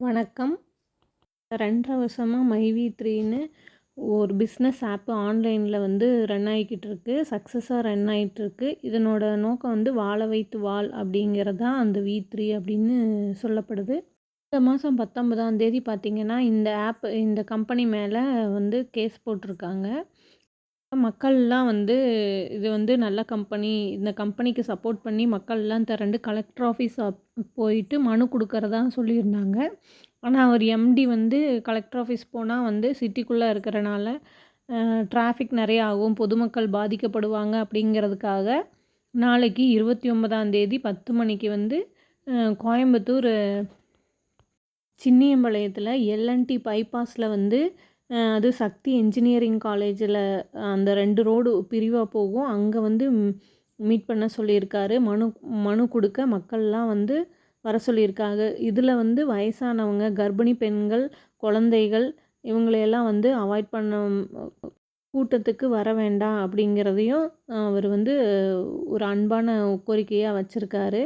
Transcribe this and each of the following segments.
வணக்கம். ரெண்டரை வருஷமாக மைவி த்ரீன்னு ஒரு பிஸ்னஸ் ஆப்பு ஆன்லைனில் வந்து ரன் ஆகிக்கிட்டு இருக்கு சக்ஸஸாக ரன் ஆகிட்டுருக்கு இதனோட நோக்கம் வந்து வாழ வைத்து வாழ் அப்படிங்கிறதா அந்த வி த்ரீ அப்படின்னு சொல்லப்படுது. இந்த மாதம் பத்தொன்பதாம் தேதி பார்த்திங்கன்னா இந்த ஆப் இந்த கம்பெனி மேலே வந்து கேஸ் போட்டிருக்காங்க. மக்கள்லாம் வந்து இது வந்து நல்ல கம்பெனி இந்த கம்பெனிக்கு சப்போர்ட் பண்ணி மக்கள்லாம் திரண்டு கலெக்டர் ஆஃபீஸ் போயிட்டு மனு கொடுக்கறதா சொல்லியிருந்தாங்க. ஆனால் அவர் எம்டி வந்து கலெக்டர் ஆஃபீஸ் போனால் வந்து சிட்டிக்குள்ளே இருக்கிறனால டிராஃபிக் நிறைய ஆகும் பொதுமக்கள் பாதிக்கப்படுவாங்க அப்படிங்கிறதுக்காக நாளைக்கு இருபத்தி ஒன்பதாம் தேதி பத்து மணிக்கு வந்து கோயம்புத்தூர் சின்னியம்பாளையத்தில் எல்என்டி பைபாஸில் வந்து அது சக்தி இன்ஜினியரிங் காலேஜில் அந்த ரெண்டு ரோடு பிரிவாக போகும். அங்கே வந்து மீட் பண்ண சொல்லியிருக்காரு. மனு மனு கொடுக்க மக்கள்லாம் வந்து வர சொல்லியிருக்காங்க. இதில் வந்து வயசானவங்க கர்ப்பிணி பெண்கள் குழந்தைகள் இவங்களையெல்லாம் வந்து அவாய்ட் பண்ண கூட்டத்துக்கு வர வேண்டாம் அப்படிங்கிறதையும் அவர் வந்து ஒரு அன்பான கோரிக்கையாக வச்சுருக்காரு.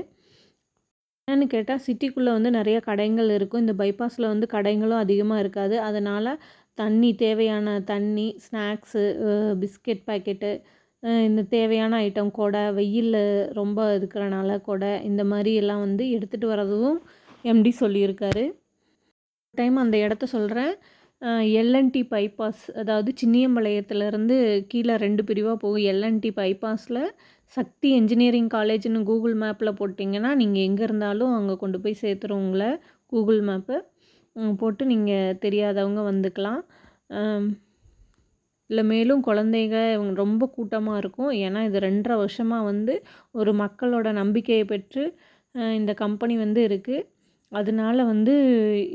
என்னென்னு கேட்டால் சிட்டிக்குள்ளே வந்து நிறைய கடைகள் இருக்கும். இந்த பைபாஸில் வந்து கடைகளும் அதிகமாக இருக்காது. அதனால் தண்ணி தேவையான தண்ணி ஸ்நாக்ஸு பிஸ்கெட் பாக்கெட்டு இந்த தேவையான ஐட்டம் கொடை வெயிலில் ரொம்ப இருக்கிறனால கொடை இந்த மாதிரி எல்லாம் வந்து எடுத்துகிட்டு வரதும் எம்டி சொல்லியிருக்காரு. டைம் அந்த இடத்த சொல்கிறேன் எல்என்டி பைபாஸ் அதாவது சின்னியம்பாளையத்துலேருந்து கீழே ரெண்டு பிரிவாக போகும் எல்என்டி பைபாஸில் சக்தி இன்ஜினியரிங் காலேஜ்னு கூகுள் மேப்பில் போட்டிங்கன்னா நீங்கள் எங்கே இருந்தாலும் அங்கே கொண்டு போய் சேர்த்துரும் உங்களை கூகுள் மேப்பு போட்டு நீங்கள் தெரியாதவங்க வந்துக்கலாம். இல்லை மேலும் குழந்தைங்க இவங்க ரொம்ப கூட்டமாக இருக்கும். ஏன்னா இது ரெண்டரை வருஷமாக வந்து ஒரு மக்களோட நம்பிக்கையை பெற்று இந்த கம்பெனி வந்து இருக்குது அதனால வந்து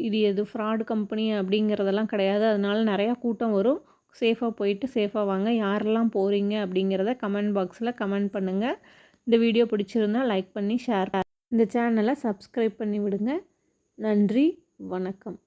இது எது ஃப்ராடு கம்பெனி அப்படிங்கிறதெல்லாம் கிடையாது. அதனால நிறையா கூட்டம் வரும். சேஃபாக போயிட்டு சேஃபாக வாங்க. யாரெல்லாம் போகிறீங்க அப்படிங்கிறத கமெண்ட் பாக்ஸில் கமெண்ட் பண்ணுங்கள் இந்த வீடியோ பிடிச்சிருந்தால் லைக் பண்ணி ஷேர் இந்த சேனலை சப்ஸ்கிரைப் பண்ணி விடுங்க. நன்றி. வணக்கம்.